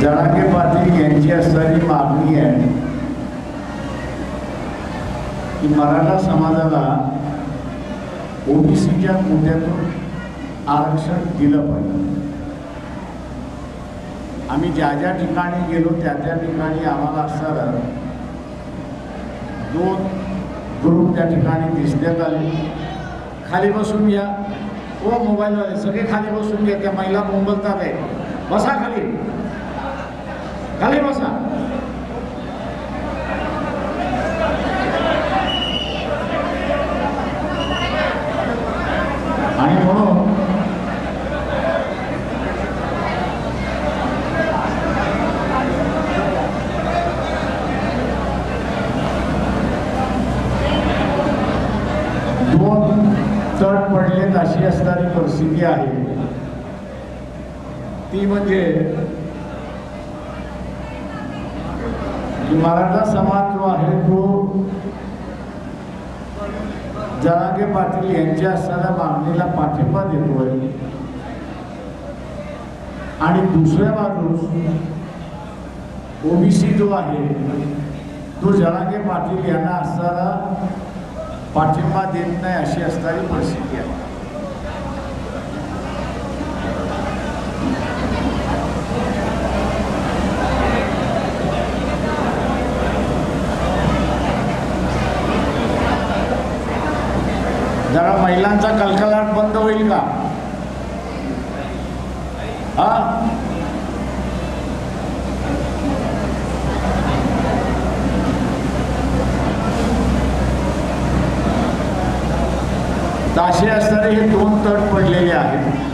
जडाके पाटील यांची असणारी मागणी आहे की मराठा समाजाला ओबीसीच्या कोट्यातून आरक्षण दिलं पाहिजे. आम्ही ज्या ज्या ठिकाणी गेलो त्या त्या ठिकाणी आम्हाला असणारं दोन ग्रुप त्या ठिकाणी दिसण्यात आले. खाली बसून घ्या ओ हो, मोबाईलवाले सगळे खाली बसून घ्या त्या महिला मुंबलतात आहे. बसा खाली. खाली बसा आणि म्हणून दोन तट पडलेत अशी असणारी परिस्थिती आहे ती म्हणजे की मराठा समाज जो आहे तो जरांगे पाटील यांच्या असणाऱ्या मागणीला पाठिंबा देतोय. आणि दुसऱ्या बाजूस ओबीसी जो आहे तो जरांगे पाटील यांना असणारा पाठिंबा देत नाही अशी असणारी परिस्थिती आहे जरा महिलांचा कलकलाट बंद होईल का? हा? ताशे असणारे हे दोन तट पडलेले आहेत.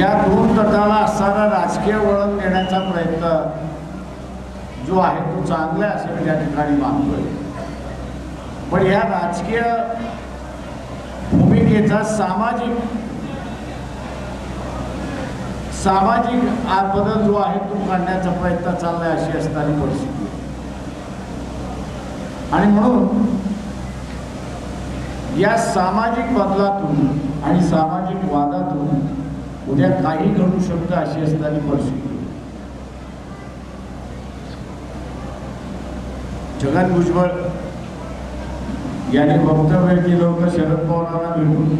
या दोन तटाला असणारा राजकीय वळण देण्याचा प्रयत्न जो आहे तो चांगला असेल मी त्या ठिकाणी मानतोय. पण ह्या राजकीय भूमिकेचा सामाजिक सामाजिक आ- बदल जो आहे तो काढण्याचा प्रयत्न चाललाय अशी असणारी परिस्थिती. आणि म्हणून या सामाजिक बदलातून आणि सामाजिक वादातून उद्या काही घडू शकतं अशी असणारी परिस्थिती. छगन भुजबळ यांनी वक्तव्य केलं होतं शरद पवारांना भेटून.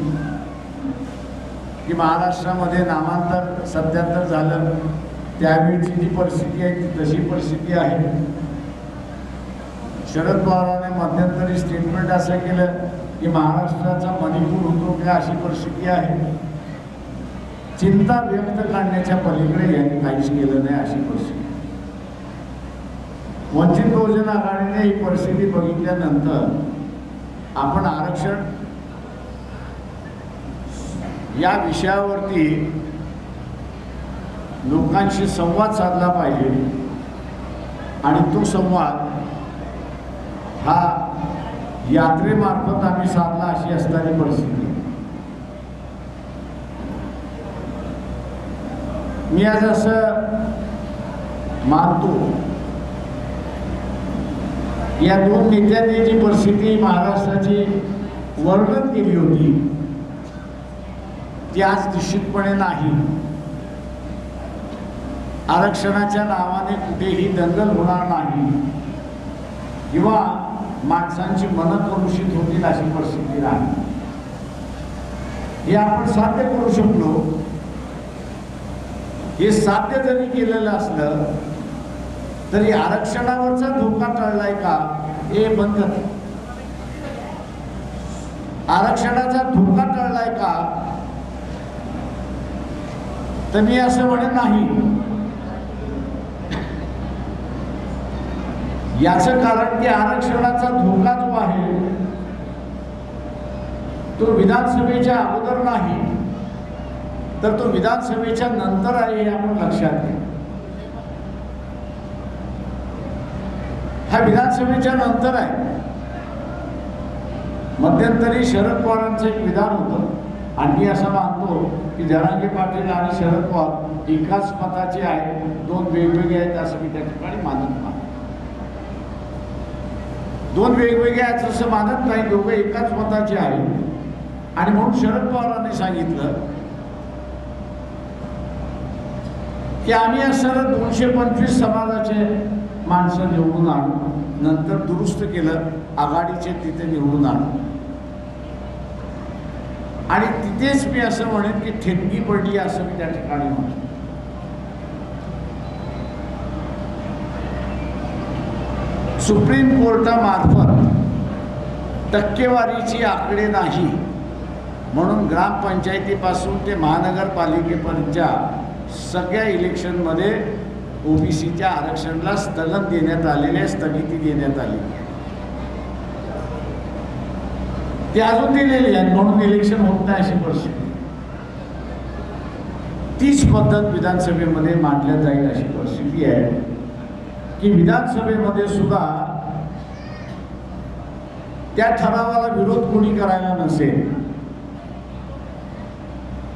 की महाराष्ट्रामध्ये नामांतर सत्याहत्तर झालं त्यावेळीची जी परिस्थिती आहे ती तशी परिस्थिती आहे. शरद पवारांनी मध्यंतरी स्टेटमेंट असं केलं की महाराष्ट्राचा मणिपूर होतो का अशी परिस्थिती आहे. चिंता व्यक्त करण्याच्या पलीकडे यांनी काहीच केलं नाही अशी परिस्थिती. वंचित बहुजन आघाडीने ही परिस्थिती बघितल्यानंतर आपण आरक्षण या विषयावरती लोकांशी संवाद साधला पाहिजे. आणि तो संवाद हा यात्रेमार्फत आम्ही साधला अशी असणारी परिस्थिती. मी आज असं मानतो या दोन नेत्यांनी जी परिस्थिती महाराष्ट्राची वर्णन केली होती ती आज निश्चितपणे नाही. आरक्षणाच्या नावाने कुठेही दंगल होणार नाही. किंवा माणसांची मनं कलुषित होतील अशी परिस्थिती नाही. हे आपण साध्य करू शकलो. हे साध्य जरी केलेलं असलं तरी आरक्षणावरचा धोका टळलाय का? हे बंद आरक्षणाचा धोका टळलाय का? तर मी असं म्हणत नाही. याचं कारण की आरक्षणाचा धोका जो आहे तो विधानसभेच्या अगोदर नाही तर तो विधानसभेच्या नंतर आहे हे आपण लक्षात घ्या. हा विधानसभेच्या नंतर आहे. मध्यंतरी शरद पवारांचं एक विधान होतं. आणि मी असं मानतो की जरांगे पाटील आणि शरद पवार एकाच मताचे आहेत. दोन वेगवेगळे आहेत असं मी त्या ठिकाणी मानत नाही. दोन वेगवेगळे आहेत असं मानत नाही. दोघं एकाच मताचे आहेत. आणि म्हणून शरद पवारांनी सांगितलं की आम्ही असं दोनशे पंचवीस समाजाचे माणसं निवडून आणू नंतर दुरुस्त केलं आघाडीचे तिथे निवडून आणू आणि तिथेच मी असं म्हणेन की ठेंगी पडली असं मी त्या ठिकाणी म्हणतो. सुप्रीम कोर्टामार्फत टक्केवारीची आकडे नाही म्हणून ग्रामपंचायतीपासून ते महानगरपालिकेपर्यंतच्या सगळ्या इलेक्शनमध्ये ओबीसीच्या आरक्षणाला स्थगन देण्यात आलेले स्थगिती देण्यात आली ते अजून दिलेली आहे म्हणून इलेक्शन होत नाही अशी परिस्थिती. तीच पद्धत विधानसभेमध्ये मांडल्या जाईल अशी परिस्थिती आहे. की विधानसभेमध्ये सुद्धा त्या ठरावाला विरोध कोणी करायला नसेल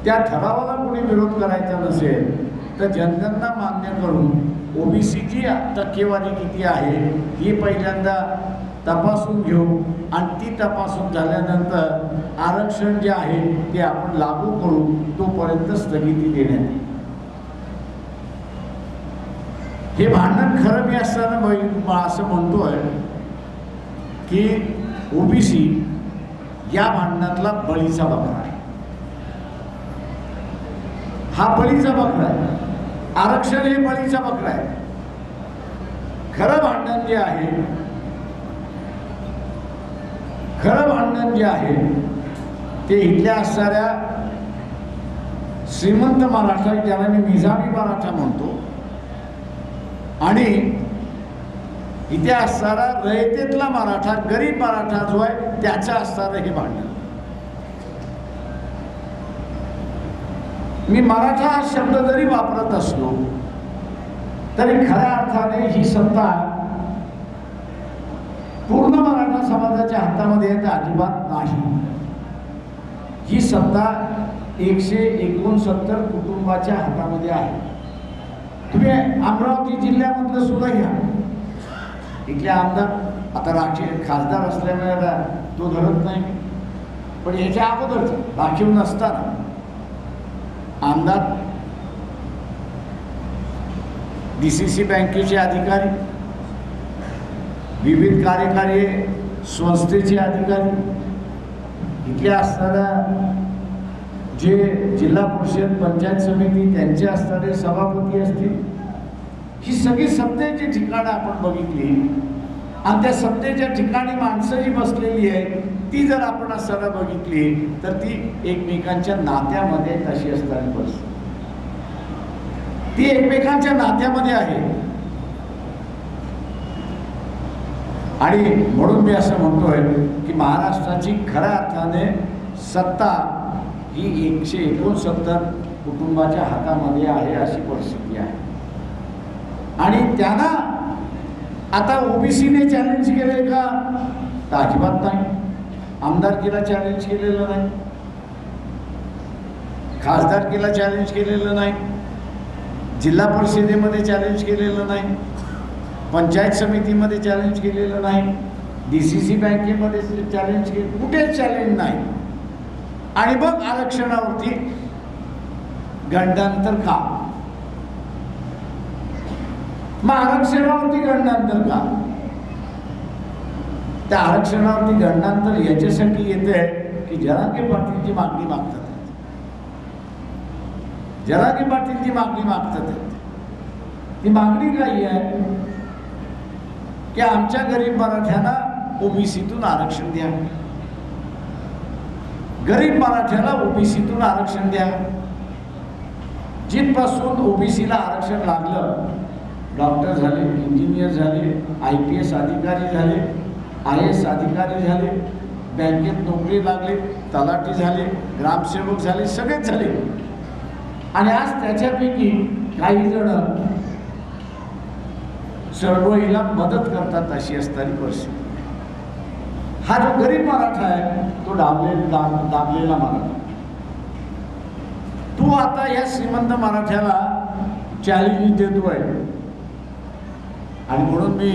त्या ठरावाला कोणी विरोध करायचा नसेल तर जनगणना मान्य करून ओबीसीची टक्केवारी किती आहे ही पहिल्यांदा तपासून घेऊ. आणि ती तपासून झाल्यानंतर आरक्षण जे आहे ते आपण लागू करू तोपर्यंत स्थगिती देण्यात येईल. हे भांडण खरं मी असताना बघ- असं म्हणतोय की ओबीसी या भांडणातला बळीचा बकरा आहे. हा बळीचा बकरा आहे. आरक्षण हे बळीचा बकरा आहे. खरं भांडण जे आहे खरं भांडण जे आहे ते इथल्या असणाऱ्या श्रीमंत मराठा ज्याला मी निजामी मराठा म्हणतो आणि इथे असणारा रयतेतला मराठा गरीब मराठा जो आहे त्याचं असणारं हे भांडण. मी मराठा हा शब्द जरी वापरत असलो तरी खऱ्या अर्थाने ही सत्ता पूर्ण मराठा समाजाच्या हातामध्ये आहे तर अजिबात नाही. ही सत्ता एकशे एकोणसत्तर कुटुंबाच्या हातामध्ये आहे. तुम्ही अमरावती जिल्ह्यामधलं सुद्धा घ्या. इथले आमदार आता राखीव खासदार असल्यामुळे आता तो धरत नाही. पण याच्या अगोदरच राखीव नसताना आमदार डी सी सी बँकेचे अधिकारी विविध कार्यकारी संस्थेचे अधिकारी इथे असणाऱ्या जे जिल्हा परिषद पंचायत समिती त्यांचे असणारे सभापती असतील ही सगळी सत्तेची ठिकाणं आपण बघितली. आणि त्या सत्तेच्या ठिकाणी माणसं जी बसलेली आहेत ती जर आपण असताना बघितली तर ती एकमेकांच्या नात्यामध्ये तशी असताना बस ती एकमेकांच्या नात्यामध्ये आहे. आणि म्हणून मी असं म्हणतोय की महाराष्ट्राची खऱ्या अर्थाने सत्ता ही एकशे एकोणसत्तर कुटुंबाच्या हातामध्ये आहे अशी परिस्थिती आहे. आणि त्यांना आता ओबीसीने चॅलेंज केलंय का? तर अजिबात नाही. आमदारकीला चॅलेंज केलेलं नाही. खासदारकीला चॅलेंज केलेलं नाही. जिल्हा परिषदेमध्ये चॅलेंज केलेलं नाही. पंचायत समितीमध्ये चॅलेंज केलेलं नाही. डी सी सी बँकेमध्ये चॅलेंज केलं कुठेच चॅलेंज नाही. आणि मग आरक्षणावरती. गंडांतर का मग आरक्षणावरती गणनांतर का? त्या आरक्षणावरती गणनांतर याच्यासाठी येते की जरांगे पाटीलची मागणी मागतात. जरांगे पाटीलची मागणी मागतात. ती मागणी काही आहे? की आमच्या गरीब मराठ्यांना ओबीसीतून आरक्षण द्या. गरीब मराठ्याला ओबीसीतून आरक्षण द्या. जिथपासून ओबीसीला आरक्षण लागलं डॉक्टर झाले इंजिनियर झाले आय पी एस अधिकारी झाले आय एस अधिकारी झाले बँकेत नोकरी लागले तलाठी झाले ग्रामसेवक झाले सगळेच झाले. आणि आज त्याच्यापैकी काही जण चळवळीला मदत करतात अशी असणारी परिस्थिती. हा जो गरीब मराठा आहे तो डाबले दाब दाबलेला मराठा. तू आता या श्रीमंत मराठ्याला चॅलेंज देतोय. आणि म्हणून मी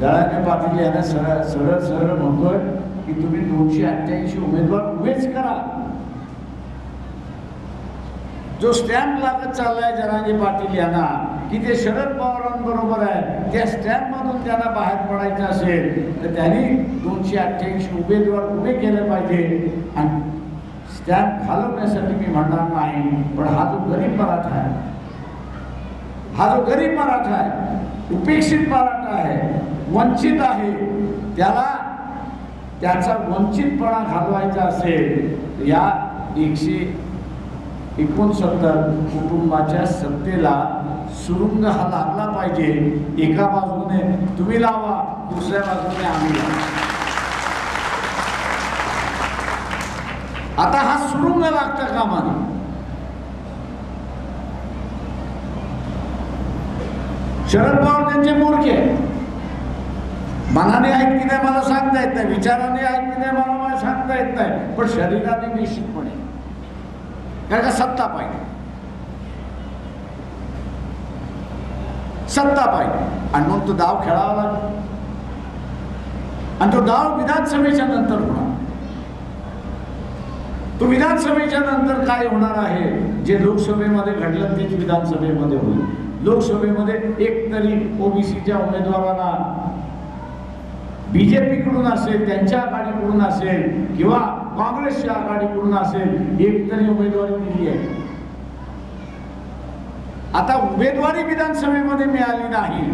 जळाने पाटील यांना सरळ सरळ सरळ म्हणतोय की तुम्ही दोनशे अठ्ठ्याऐंशी उमेदवार उभेच करा. जो स्टॅम्प लागत चाललाय जनाजी पाटील यांना की ते शरद पवारांबरोबर आहे त्या स्टॅम्प मधून त्यांना बाहेर पडायचं असेल तर त्यांनी दोनशे अठ्ठ्याऐंशी उमेदवार उभे केले पाहिजे. आणि स्टॅम्प घालवण्यासाठी मी म्हणणार नाही पण हा जो गरीब मराठा आहे हा जो गरीब मराठा आहे उपेक्षित मराठा आहे वंचित आहे त्याला त्याचा वंचितपणा घालवायचा असेल या एकशे एकोणसत्तर कुटुंबाच्या सत्तेला सुरुंग हा लागला पाहिजे. एका बाजूने तुम्ही लावा दुसऱ्या बाजूने आम्ही आता हा सुरुंग लागता कामा शरद पवार त्यांचे मूर्ख आहे मनाने आहेत की नाही मला सांगता येत नाही. विचाराने आहेत की नाही मला मला सांगता येत नाही. पण शरीराने निश्चितपणे कारण का सत्ता पाहिजे. सत्ता पाहिजे. आणि मग तो डाव खेळावा लागला. आणि तो डाव विधानसभेच्या नंतर होणार. तो विधानसभेच्या नंतर काय होणार आहे? जे लोकसभेमध्ये घडलं तेच विधानसभेमध्ये होईल. लोकसभेमध्ये एक तरी ओबीसीच्या उमेदवारांना बीजेपीकडून असेल त्यांच्या आघाडीकडून असेल किंवा काँग्रेसच्या आघाडीकडून असेल एक तरी उमेदवारी दिली आहे. आता उमेदवारी विधानसभेमध्ये मिळाली नाही.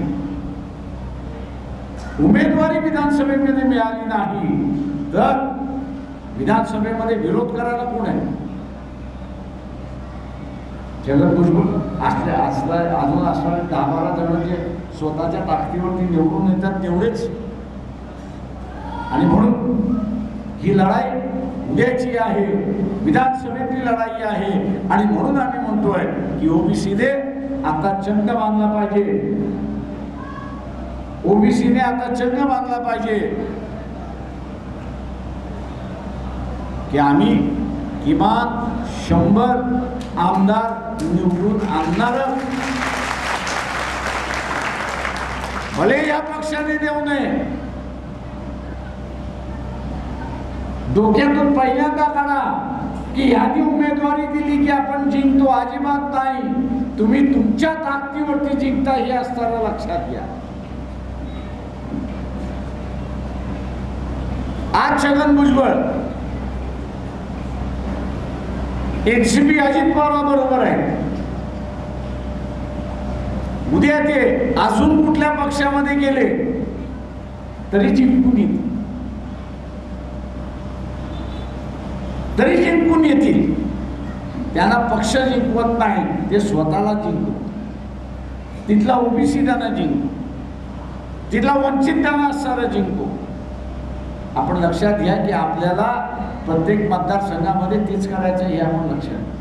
उमेदवारी विधानसभेमध्ये मिळाली नाही. तर विधानसभेमध्ये विरोध करायला कोण आहे? जगन भुजबळ असल्या असला अजून असणारे दहा बारा जण जे स्वतःच्या ताकदीवरती निवडून येतात तेवढेच. आणि म्हणून ही लढाई उद्याची आहे विधानसभेतली लढाई आहे. आणि म्हणून आम्ही म्हणतोय की ओबीसीने आता चंग बांधला पाहिजे. ओबीसीने आता चंग बांधला पाहिजे. की आम्ही किमान शंभर आमदार निवडून आणणार भले या पक्षाने देऊ नये डोक्यातून पहिल्यांदा काढा की यादी उमेदवारी दिली की आपण जिंकतो अजिबात नाही तुम्ही तुमच्या ताकदीवरती जिंकता हे असताना लक्षात घ्या आज छगन भुजबळ एनसीपी अजित पवार बरोबर आहे. उद्या ते अजून कुठल्या पक्षामध्ये गेले तरी जिंकून येतील. तरी जिंकून येतील. त्यांना पक्ष जिंकवत नाही ते स्वतःला जिंकतो तिथला ओबीसी त्यांना जिंकू तिथला वंचित त्यांना असणारा जिंकू आपण लक्षात घ्या की आपल्याला प्रत्येक मतदारसंघामध्ये तेच करायचं हे आपण लक्षात घ्या.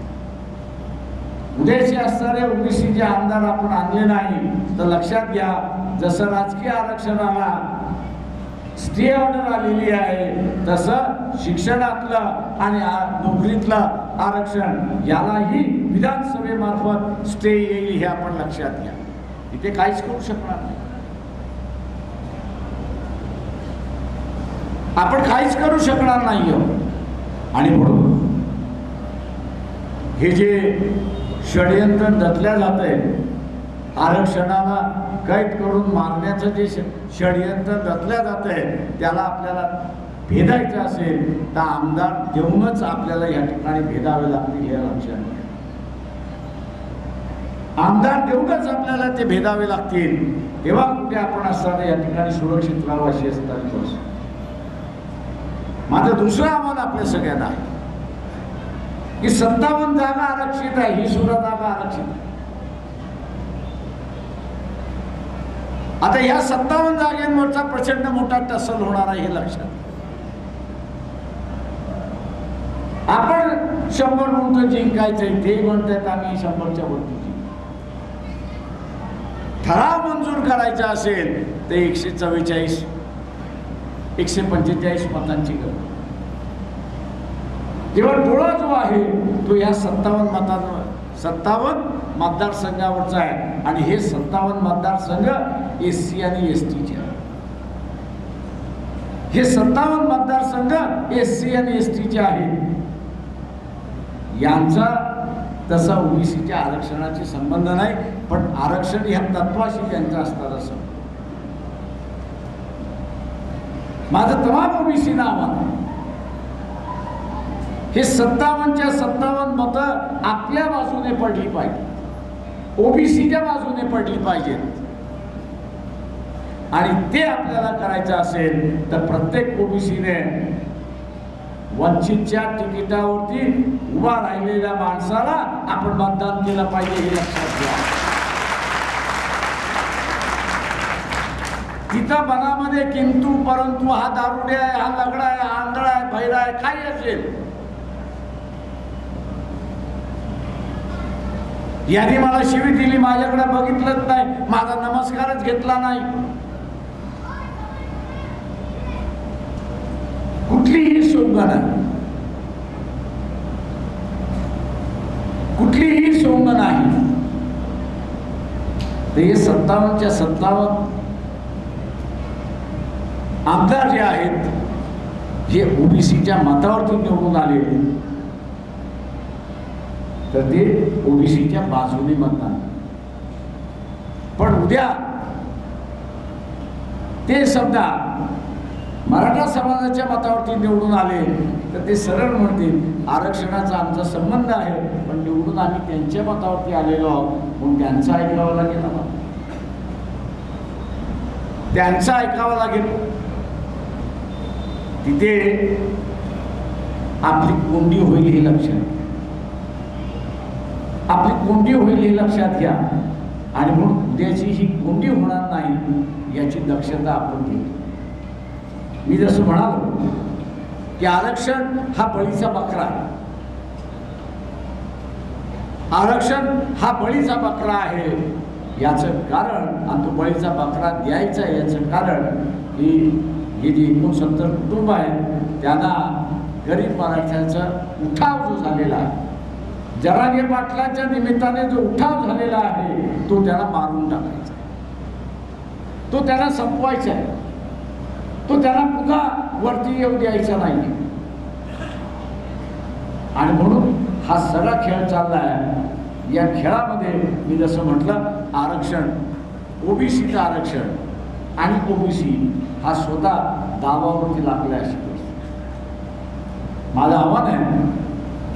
उद्याचे असणारे ओबीसीचे आमदार आपण आणले नाही तर लक्षात घ्या जसं राजकीय आरक्षणाला स्टे ऑर्डर आलेली आहे तसं शिक्षणातलं आणि नोकरीतलं आरक्षण यालाही विधानसभेमार्फत स्टे येईल हे आपण लक्षात घ्या इथे काहीच करू शकणार नाही आपण काहीच करू शकणार नाही आणि म्हणून हे जे षडयंत्र दटल्या जात आहे आरक्षणाला कैद करून मारण्याचं जे षडयंत्र दटल्या जात आहे त्याला आपल्याला भेदायचं असेल तर आमदार देऊनच आपल्याला या ठिकाणी भेदावे लागतील हे लक्षात घ्या आमदार देऊनच आपल्याला ते भेदावे लागतील. तेव्हा कुठे आपण असताना या ठिकाणी सुरक्षित राहावं अशी असताना माझं दुसरं आव्हान आपल्या सगळ्यांना. आहे की सत्तावन्न जागा आरक्षित आहे ही सुद्धा जागा आरक्षित आहे. आता या सत्तावन्न जागांवरचा प्रचंड मोठा टसल होणार आहे हे लक्षात आपण शंभर म्हणतो जिंकायचंय ते म्हणतात आम्ही शंभरच्या वरती ठराव मंजूर करायचा असेल तर एकशे चव्वेचाळीस. एकशे पंचेचाळीस मतांची गरज. केवळ डोळा जो आहे तो या सत्तावन्न मतांवर सत्तावन्न मतदारसंघावरचा आहे. आणि हे सत्तावन्न मतदारसंघ एस सी आणि एस टीचे आहे हे सत्तावन्न मतदारसंघ एस सी आणि एस टीचे आहे यांचा तसा ओबीसीच्या आरक्षणाशी संबंध नाही पण आरक्षण ह्या तत्वाशी त्यांचा असतात असं माझं तमाम ओबीसी नाव हे सत्तावन्नच्या सत्तावन्न मतं आपल्या बाजूने पडली पाहिजे ओबीसीच्या बाजूने पडली पाहिजेत. आणि ते आपल्याला करायचं असेल तर प्रत्येक ओबीसीने वंचितच्या तिकिटावरती उभा राहिलेल्या माणसाला आपण मतदान केलं पाहिजे हे लक्षात घ्या. तिथं मनामध्ये किंतु परंतु हा दारुडे आहे हा लगडा आहे हा आंधळा आहे भैरा आहे काही असेल. याने मला शिवी दिली माझ्याकडे बघितलंच नाही माझा नमस्कारच घेतला नाही. कुठलीही सोंग कुठलीही सोंग नाही. ते सत्तावन्नच्या सत्तावन्न आमदार जे आहेत जे ओबीसीच्या मतावरती निवडून आले तर ते ओबीसीच्या बाजूने मतदान. पण उद्या ते समजा मराठा समाजाच्या मतावरती निवडून आले तर ते सरळ म्हणतील आरक्षणाचा आमचा संबंध आहे पण निवडून आम्ही त्यांच्या मतावरती आलेलो आहोत म्हणून त्यांचा ऐकावं लागेल आम्हाला. त्यांचा ऐकावा लागेल. तिथे आपली कोंडी होईल हे लक्षात आपली कोंडी होईल हे लक्षात घ्या. आणि म्हणून उद्याची ही कोंडी होणार नाही याची दक्षता आपण घेतो मी जसं म्हणालो की आरक्षण हा बळीचा बकरा आहे. आरक्षण हा बळीचा बकरा आहे. याचं कारण आणि तो बळीचा बकरा द्यायचा याचं कारण की हे जे एकोणसत्तर कुटुंब आहेत त्यांना गरीब मराठ्यांचा उठाव जो झालेला आहे जरागे पाटलाच्या निमित्ताने जो उठाव झालेला आहे तो त्याला मारून टाकायचा आहे. तो त्याला संपवायचा आहे. तो त्याला पुन्हा वरती येऊ द्यायचा नाही. आणि म्हणून हा सगळा खेळ चालला आहे या खेळामध्ये मी जसं म्हटलं आरक्षण ओबीसीचं आरक्षण आणि ओबीसी हा स्वतः दावावरती लागला अशी परिस्थिती. माझं आव्हान आहे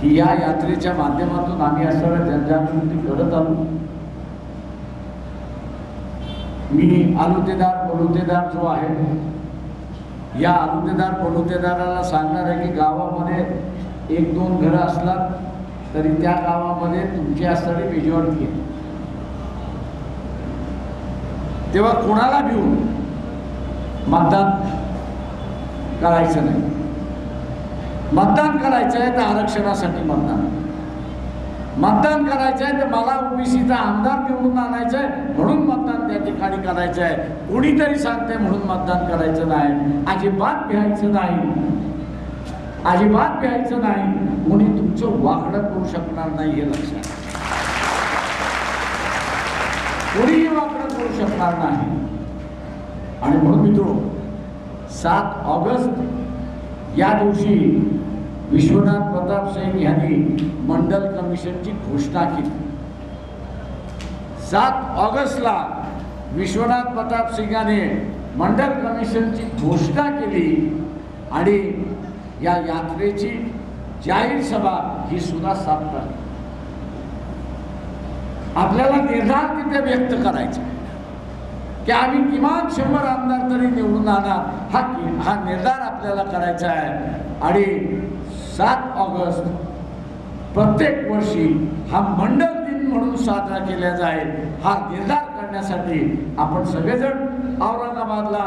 की या यात्रेच्या माध्यमातून आम्ही असं जनजागृती करत आलो. मी आलुतेदार पलुतेदार जो आहे या आलुतेदार पलुतेदाराला सांगणार आहे की गावामध्ये एक दोन घरं असलात तरी त्या गावामध्ये तुमची असणारी मेजॉरिटी आहे. तेव्हा कोणाला भिवून मतदान करायचं नाही. मतदान करायचं आहे तर आरक्षणासाठी मतदान. मतदान करायचं आहे तर मला ओबीसीचा आमदार निवडून आणायचं आहे म्हणून मतदान त्या ठिकाणी करायचं आहे. कोणीतरी सांगते म्हणून मतदान करायचं नाही. अजिबात घ्यायचं नाही. अजिबात घ्यायचं नाही. कोणी तुमचं वाकडं करू शकणार नाही हे लक्षात कोणीही वाकडं करू शकणार नाही. आणि म्हणून मित्रो सात ऑगस्ट या दिवशी विश्वनाथ प्रताप सिंग यांनी मंडल कमिशनची घोषणा केली. सात ऑगस्टला विश्वनाथ प्रताप सिंगाने मंडल कमिशनची घोषणा केली आणि या यात्रेची जाहीर सभा ही सुद्धा सात आपल्याला निर्धार तिथे व्यक्त करायचा की आम्ही किमान शंभर आमदार तरी निवडून आणणार हा हा निर्धार आपल्याला करायचा आहे. आणि सात ऑगस्ट प्रत्येक वर्षी हा मंडल दिन म्हणून साजरा केला जाईल. हा निर्धार करण्यासाठी आपण सगळेजण औरंगाबादला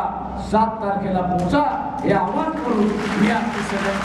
सात तारखेला पोहोचा हे आव्हान करून मी आपली सगळ्या